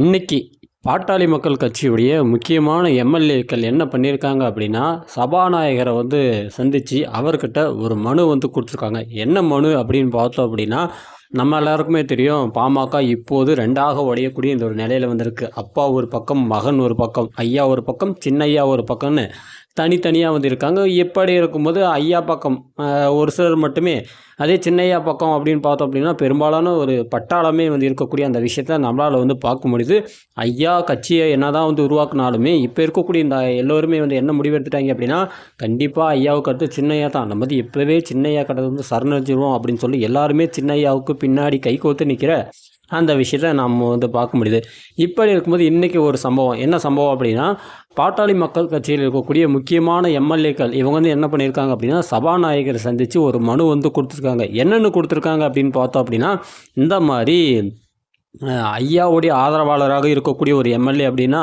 இன்னைக்கு பாட்டாளி மக்கள் கட்சியுடைய முக்கியமான எம்எல்ஏக்கள் என்ன பண்ணியிருக்காங்க அப்படின்னா சபாநாயகரை வந்து சந்தித்து அவர்கிட்ட ஒரு மனு வந்து கொடுத்துருக்காங்க. என்ன மனு அப்படின்னு பார்த்தோம் அப்படின்னா நம்ம எல்லாருக்குமே தெரியும் பாமக இப்போது ரெண்டாக உடையக்கூடிய இந்த ஒரு நிலையில் வந்திருக்கு. அப்பா ஒரு பக்கம் மகன் ஒரு பக்கம் ஐயா ஒரு பக்கம் சின்ன ஐயா ஒரு பக்கம்னு தனித்தனியாக வந்து இருக்காங்க எப்படி இருக்கும்போது ஐயா பக்கம் ஒரு சிலர் மட்டுமே அதே சின்னையா பக்கம் அப்படின்னு பார்த்தோம் அப்படின்னா பெரும்பாலான ஒரு பட்டாளமே வந்து இருக்கக்கூடிய அந்த விஷயத்த நம்மளால் வந்து பார்க்க முடியுது. ஐயா கட்சியை என்ன தான் வந்து உருவாக்குனாலுமே இப்போ இருக்கக்கூடிய இந்த எல்லோருமே வந்து என்ன முடிவெடுத்துட்டாங்க அப்படின்னா கண்டிப்பாக ஐயாவுக்கு அடுத்து சின்னையா தான். நம்ம வந்து எப்போவே சின்னையா கடை வந்து சரணடைஞ்சிருவோம் அப்படின்னு சொல்லி எல்லாருமே சின்னையாவுக்கு பின்னாடி கை கோத்து நிற்கிற அந்த விஷயத்த நம்ம வந்து பார்க்க முடியுது. இப்படி இருக்கும்போது இன்றைக்கி ஒரு சம்பவம். என்ன சம்பவம் அப்படின்னா பாட்டாளி மக்கள் கட்சியில் இருக்கக்கூடிய முக்கியமான எம்எல்ஏக்கள் இவங்க வந்து என்ன பண்ணியிருக்காங்க அப்படின்னா சபாநாயகரை சந்தித்து ஒரு மனு வந்து கொடுத்துருக்காங்க. என்னென்னு கொடுத்துருக்காங்க அப்படின்னு பார்த்தோம் அப்படின்னா இந்த மாதிரி ஐயாவுடைய ஆதரவாளராக இருக்கக்கூடிய ஒரு எம்எல்ஏ அப்படின்னா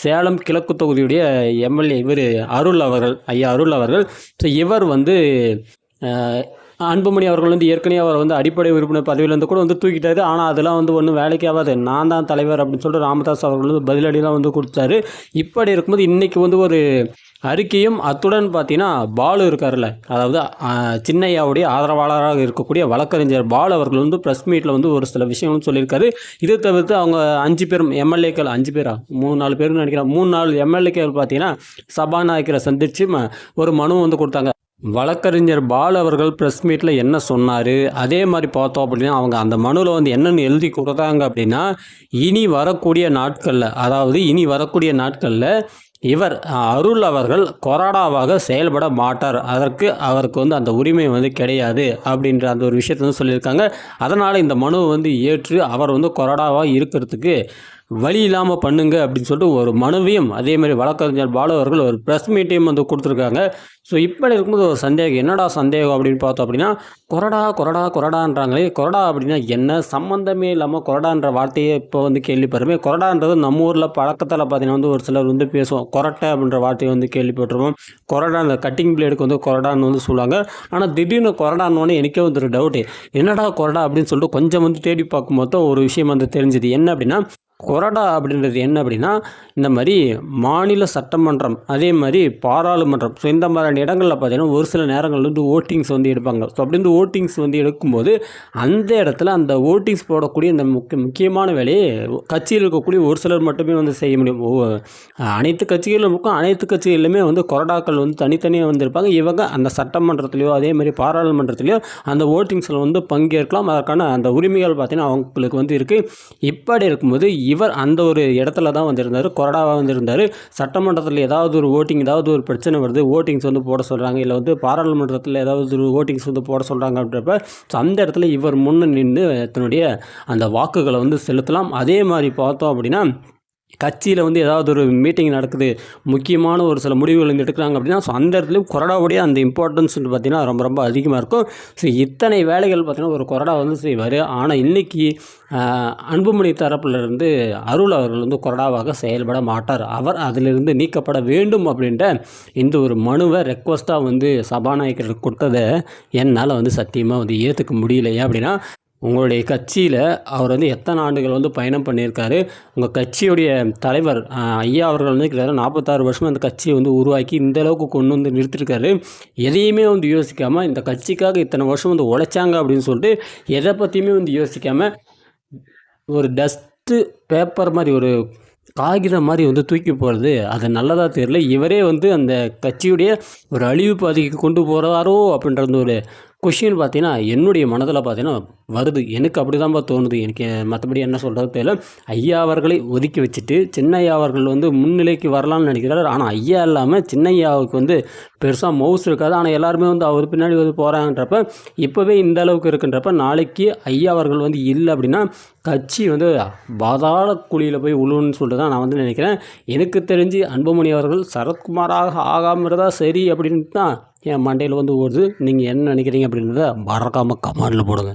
சேலம் கிழக்கு தொகுதியுடைய எம்எல்ஏ இவர் அருள் அவர்கள் ஐயா அருள் அவர்கள். ஸோ இவர் வந்து அன்புமணி அவர்கள் வந்து ஏற்கனவே அவர் வந்து அடிப்படை உறுப்பினர் பதவியிலேருந்து கூட வந்து தூக்கிட்டாரு. ஆனால் அதெல்லாம் வந்து ஒன்றும் வேலைக்கு ஆகாது. நான் தான் தலைவர் அப்படின்னு சொல்லிட்டு ராமதாஸ் அவர்கள் வந்து பதிலடிலாம் வந்து கொடுத்தாரு. இப்படி இருக்கும்போது இன்றைக்கி வந்து ஒரு அறிக்கையும் அத்துடன் பார்த்தீங்கன்னா பாலு இருக்கார்ல அதாவது சின்னையாவுடைய ஆதரவாளராக இருக்கக்கூடிய வழக்கறிஞர் பாலு அவர்கள் வந்து ப்ரெஸ் மீட்டில் வந்து ஒரு சில விஷயங்களும் சொல்லியிருக்காரு. இதை தவிர்த்து அவங்க அஞ்சு பேரும் எம்எல்ஏக்கள் அஞ்சு பேரா? மூணு நாலு பேரும் நினைக்கிறேன். மூணு நாலு எம்எல்ஏக்கள் பார்த்தீங்கன்னா சபாநாயகரை சந்தித்து ஒரு மனு வந்து கொடுத்தாங்க. வழக்கறிஞர் பால் அவர்கள் ப்ரெஸ் மீட்டில் என்ன சொன்னார்? அதே மாதிரி பார்த்தோம் அப்படின்னா அவங்க அந்த மனுவில் வந்து என்னென்னு எழுதி கொடுத்தாங்க அப்படின்னா இனி வரக்கூடிய நாட்களில் அதாவது இனி வரக்கூடிய நாட்களில் இவர் அருள் அவர்கள் கொராடாவாக செயல்பட மாட்டார். அதற்கு அவருக்கு வந்து அந்த உரிமை வந்து கிடையாது அப்படின்ற அந்த ஒரு விஷயத்த வந்து சொல்லியிருக்காங்க. அதனால் இந்த மனுவை வந்து ஏற்று அவர் வந்து கொராடாவாக இருக்கிறதுக்கு வழி இல்லாமல் பண்ணுங்க அப்படின்னு சொல்லிட்டு ஒரு மனுவையும் அதே மாதிரி வழக்கறிஞர் பாலு அவர்கள் ஒரு ப்ரெஸ் மீட்டையும் வந்து கொடுத்துருக்காங்க. ஸோ இப்போ இருக்கும்போது ஒரு சந்தேகம் என்னடா சந்தேகம் அப்படின்னு பார்த்தோம் அப்படின்னா கொரடா கொரடா கொரடான்றாங்களே கொரடா அப்படின்னா என்ன? சம்மந்தமே இல்லாமல் கொரடான்ற வார்த்தையை இப்போ வந்து கேள்விப்படுறோமே கொரடான்றது நம்ம ஊரில் பழக்கத்தில் பார்த்தீங்கன்னா வந்து ஒரு சிலர் வந்து பேசுவோம் கொரட்டை அப்படின்ற வார்த்தையை வந்து கேள்விப்பட்டிருவோம் கொரடா அந்த கட்டிங் பிளேடுக்கு வந்து கொரடான்னு வந்து சொல்லுவாங்க. ஆனால் திடீர்னு கொரடான்னு எனக்கே வந்து ஒரு டவுட்டு என்னடா கொரடா அப்படின்னு சொல்லிட்டு கொஞ்சம் வந்து தேடி பார்க்கும்போது ஒரு விஷயம் வந்து தெரிஞ்சுது. என்ன அப்படின்னா கொறடா அப்படின்றது என்ன அப்படின்னா இந்த மாதிரி மாநில சட்டமன்றம் அதே மாதிரி பாராளுமன்றம். ஸோ இந்த மாதிரியான இடங்களில் பார்த்தீங்கன்னா ஒரு சில நேரங்களில் வந்து ஓட்டிங்ஸ் வந்து எடுப்பாங்க. ஸோ அப்படி வந்து ஓட்டிங்ஸ் வந்து எடுக்கும்போது அந்த இடத்துல அந்த ஓட்டிங்ஸ் போடக்கூடிய இந்த முக்கிய முக்கியமான வேலையை கட்சியில் இருக்கக்கூடிய ஒரு சிலர் மட்டுமே வந்து செய்ய முடியும். அனைத்து கட்சிகளுக்கும் அனைத்து கட்சிகளிலுமே வந்து கொறடாக்கள் வந்து தனித்தனியாக வந்திருப்பாங்க. இவங்க அந்த சட்டமன்றத்திலையோ அதே மாதிரி பாராளுமன்றத்திலையோ அந்த ஓட்டிங்ஸில் வந்து பங்கேற்கலாம். அதற்கான அந்த உரிமைகள் பார்த்திங்கன்னா அவங்களுக்கு வந்து இருக்குது இப்படி இருக்கும்போது இவர் அந்த ஒரு இடத்துல தான் வந்திருந்தார். கொரடாவாக வந்திருந்தார். சட்டமன்றத்தில் ஏதாவது ஒரு ஓட்டிங் ஏதாவது ஒரு பிரச்சனை வருது ஓட்டிங்ஸ் வந்து போட சொல்கிறாங்க இல்லை வந்து பாராளுமன்றத்தில் ஏதாவது ஒரு ஓட்டிங்ஸ் வந்து போட சொல்கிறாங்க அப்படின்றப்ப ஸோ அந்த இடத்துல இவர் முன்னே நின்று தன்னுடைய அந்த வாக்குகளை வந்து செலுத்தலாம். அதே மாதிரி பார்த்தோம் அப்படின்னா கட்சியில் வந்து ஏதாவது ஒரு மீட்டிங் நடக்குது முக்கியமான ஒரு சில முடிவுகள் வந்து எடுக்கிறாங்க அப்படின்னா ஸோ அந்த இடத்துலையும் கொரடாவுடைய அந்த இம்பார்ட்டன்ஸ் வந்து பார்த்திங்கன்னா ரொம்ப ரொம்ப அதிகமாக இருக்கும். ஸோ இத்தனை வேலைகள் பார்த்திங்கன்னா ஒரு கொரடா வந்து செய்வார். ஆனால் இன்றைக்கி அன்புமணி தரப்பிலிருந்து அருள் அவர்கள் வந்து கொரடாவாக செயல்பட மாட்டார். அவர் அதிலிருந்து நீக்கப்பட வேண்டும் அப்படின்ற இந்த ஒரு மனுவை ரெக்வஸ்ட்டாக வந்து சபாநாயகர் கொடுத்ததை என்னால் வந்து சத்தியமாக வந்து ஏற்றுக்க முடியலையே அப்படின்னா உங்களுடைய கட்சியில் அவர் வந்து எத்தனை ஆண்டுகள் வந்து பயணம் பண்ணியிருக்காரு? உங்கள் கட்சியுடைய தலைவர் ஐயா அவர்கள் வந்து கிட்டத்தட்ட நாற்பத்தாறு வருஷமாக அந்த கட்சியை வந்து உருவாக்கி இந்த அளவுக்கு கொண்டு வந்து நிறுத்திருக்காரு. எதையுமே வந்து யோசிக்காமல் இந்த கட்சிக்காக இத்தனை வருஷம் வந்து உழைச்சாங்க அப்படின்னு சொல்லிட்டு எதை பற்றியுமே வந்து யோசிக்காமல் ஒரு டஸ்ட்டு பேப்பர் மாதிரி ஒரு காகிதம் மாதிரி வந்து தூக்கி போகிறது அது நல்லதாக தெரியல. இவரே வந்து அந்த கட்சியுடைய ஒரு அழிவு பாதைக்கு கொண்டு போகிறாரோ அப்படின்ற ஒரு கொஷின் பார்த்தீங்கன்னா என்னுடைய மனதில் பார்த்தீங்கன்னா வருது. எனக்கு அப்படி தான்ப்பா தோணுது. எனக்கு மற்றபடி என்ன சொல்கிறது தெரியல. ஐயா அவர்களை ஒதுக்கி வச்சுட்டு சின்னையா அவர்கள் வந்து முன்னிலைக்கு வரலாம்னு நினைக்கிறார். ஆனால் ஐயா இல்லாமல் சின்னையாவுக்கு வந்து பெருசாக மவுஸ் இருக்காது. ஆனால் எல்லாருமே வந்து அவர் பின்னாடி வந்து போகிறாங்கன்றப்ப இப்போவே இந்த அளவுக்கு இருக்குன்றப்ப நாளைக்கு ஐயா அவர்கள் வந்து இல்லை அப்படின்னா கட்சி வந்து பாதாள குழியில் போய் உழுன்னு சொல்லிட்டு தான் நான் வந்து நினைக்கிறேன். எனக்கு தெரிஞ்சு அன்புமணி அவர்கள் சரத்குமாராக ஆகாமல் சரி அப்படின்ட்டு தான் என் மண்டையில் வந்து ஓடுது. நீங்கள் என்ன நினைக்கிறீங்க அப்படின்றத மறக்காமல் கமெண்டில் போடுங்க.